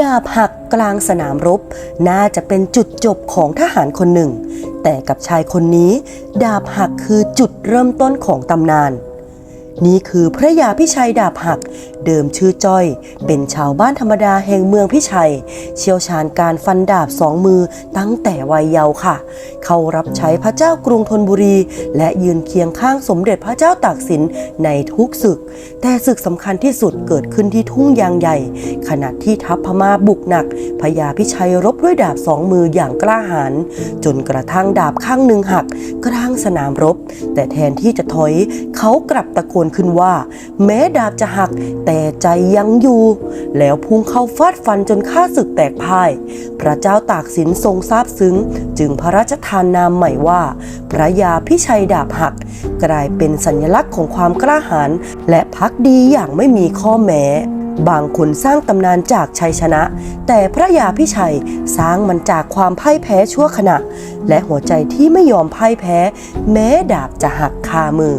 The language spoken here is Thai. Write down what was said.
ดาบหักกลางสนามรบ น่าจะเป็นจุดจบของทหารคนหนึ่ง แต่กับชายคนนี้ ดาบหักคือจุดเริ่มต้นของตำนาน นี่คือพระยาพิชัยดาบหัก เดิมชื่อจ้อย เป็นชาวบ้านธรรมดาแห่งเมืองพิชัย เชี่ยวชาญการฟันดาบสองมือตั้งแต่วัยเยาว์ค่ะ เขารับใช้พระเจ้ากรุงธนบุรี และยืนเคียงข้างสมเด็จพระเจ้าตากสินในทุกศึก แต่ศึกสำคัญที่สุดเกิดขึ้นที่ทุ่งยางใหญ่ ขณะที่ทัพพม่าบุกหนักพญาพิชัยรบด้วยดาบสองมืออย่างกล้าหาญจนกระทั่งดาบข้างหนึ่งหักกลางสนามรบ แต่แทนที่จะถอยเขากลับตะโกนขึ้นว่า แม้ดาบจะหักแต่ใจยังอยู่ แล้วพุ่งเข้าฟาดฟันจนข้าศึกแตกพ่าย พระเจ้าตากสินทรงซาบซึ้ง จึงพระราชทานนามใหม่ว่า พระยาพิชัยดาบหัก กลายเป็นสัญลักษณ์ของความกล้าหาญและพักดีอย่างไม่มีข้อแม้บางคนสร้างตำนานจากชัยชนะ แต่พระยาพิชัยสร้างมันจากความพ่ายแพ้ชั่วขณะ และหัวใจที่ไม่ยอมพ่ายแพ้ แม้ดาบจะหักคามือ